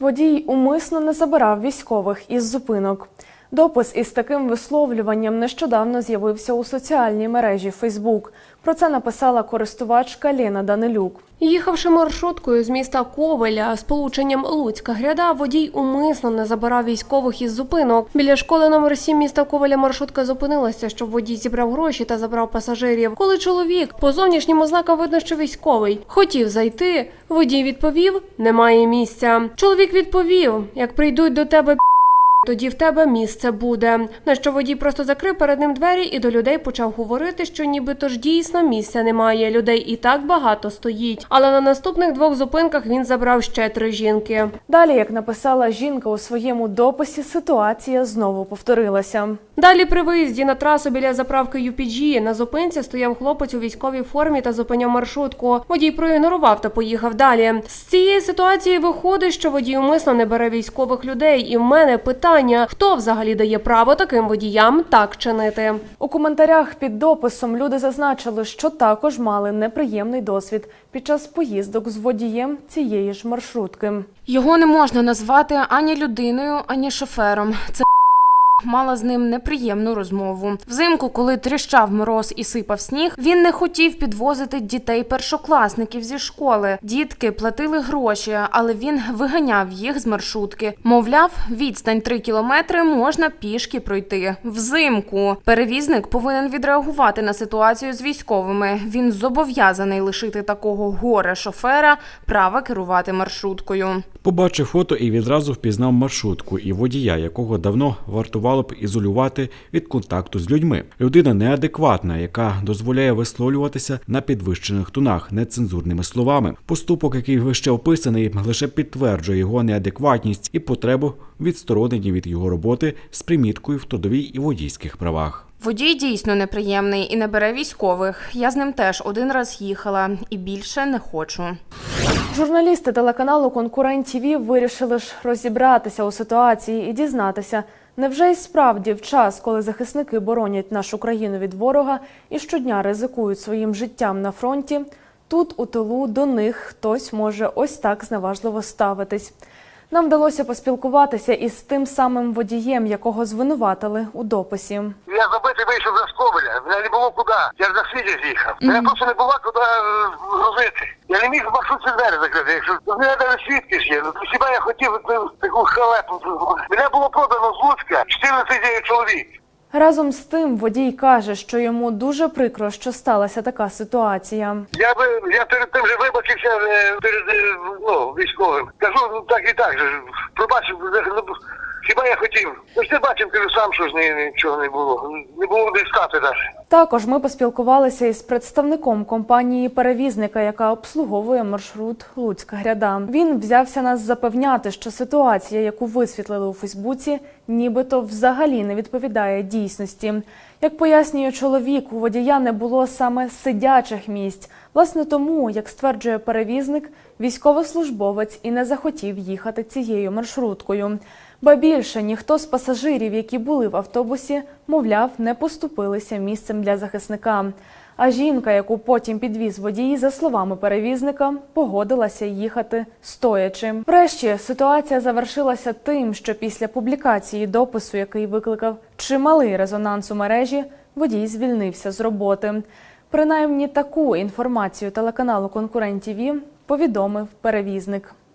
Водій умисно не забирав військових із зупинок. Допис із таким висловлюванням нещодавно з'явився у соціальній мережі Фейсбук. Про це написала користувачка Лена Данилюк. Їхавши маршруткою з міста Ковеля з полученням Луцька гряда, водій умисно не забирав військових із зупинок. Біля школи номер 7 міста Ковеля маршрутка зупинилася, щоб водій зібрав гроші та забрав пасажирів. Коли чоловік по зовнішнім ознакам видно, що військовий хотів зайти, водій відповів: немає місця. Чоловік відповів: як прийдуть до тебе. Тоді в тебе місце буде. На що водій просто закрив перед ним двері і до людей почав говорити, що нібито ж дійсно місця немає. Людей і так багато стоїть. Але на наступних двох зупинках він забрав ще три жінки. Далі, як написала жінка у своєму дописі, ситуація знову повторилася. Далі при виїзді на трасу біля заправки UPG на зупинці стояв хлопець у військовій формі та зупиняв маршрутку. Водій проігнорував та поїхав далі. З цієї ситуації виходить, що водій умисно не бере військових людей. І в мене питання: хто взагалі дає право таким водіям так чинити? У коментарях під дописом люди зазначили, що також мали неприємний досвід під час поїздок з водієм цієї ж маршрутки. Його не можна назвати ані людиною, ані шофером. Це мала з ним неприємну розмову. Взимку, коли тріщав мороз і сипав сніг, він не хотів підвозити дітей першокласників зі школи. Дітки платили гроші, але він виганяв їх з маршрутки. Мовляв, відстань 3 кілометри можна пішки пройти. Взимку перевізник повинен відреагувати на ситуацію з військовими. Він зобов'язаний лишити такого горе шофера права керувати маршруткою. Побачив фото і відразу впізнав маршрутку і водія, якого давно вартувало б ізолювати від контакту з людьми. Людина неадекватна, яка дозволяє висловлюватися на підвищених тонах нецензурними словами. Поступок, який вище описаний, лише підтверджує його неадекватність і потребу відсторонення від його роботи з приміткою в трудовій і водійських правах. Водій дійсно неприємний і не бере військових. Я з ним теж один раз їхала і більше не хочу. Журналісти телеканалу Конкурент ТІВІ вирішили ж розібратися у ситуації і дізнатися, невже й справді в час, коли захисники боронять нашу країну від ворога і щодня ризикують своїм життям на фронті, тут у тилу до них хтось може ось так зневажливо ставитись. Нам вдалося поспілкуватися із тим самим водієм, якого звинуватили у дописі. Я забитий вийшов за Скобеля, мене не було куди. Я ж на світі з'їхав. Мене просто не було куди е, грузити. Я не міг маршрутці двері закрити. Якщо в мене навіть свідки ж є. Ну, хіба я хотів ну, таку халепу. Мене було продано з Луцька 14 чоловік. Разом з тим водій каже, що йому дуже прикро, що сталася така ситуація. Я би я перед тим же вибачився е, перед е, ну, військовим. Кажу, ну так і так же. Пробачив, хіба я хотів. Ну ж ти бачив, кажу сам, що ж ні- нічого не було. Не було де стати навіть. Також ми поспілкувалися із представником компанії перевізника, яка обслуговує маршрут Луцька гряда. Він взявся нас запевняти, що ситуація, яку висвітлили у Фейсбуці, нібито взагалі не відповідає дійсності. Як пояснює чоловік, у водія не було саме сидячих місць. Власне тому, як стверджує перевізник, військовослужбовець і не захотів їхати цією маршруткою. Ба більше ніхто з пасажирів, які були в автобусі, мовляв, не поступилися місцем для захисника. А жінка, яку потім підвіз водій, за словами перевізника, погодилася їхати стоячи. Врешті ситуація завершилася тим, що після публікації допису, який викликав чималий резонанс у мережі, водій звільнився з роботи. Принаймні таку інформацію телеканалу Конкурент ТІВІ повідомив перевізник.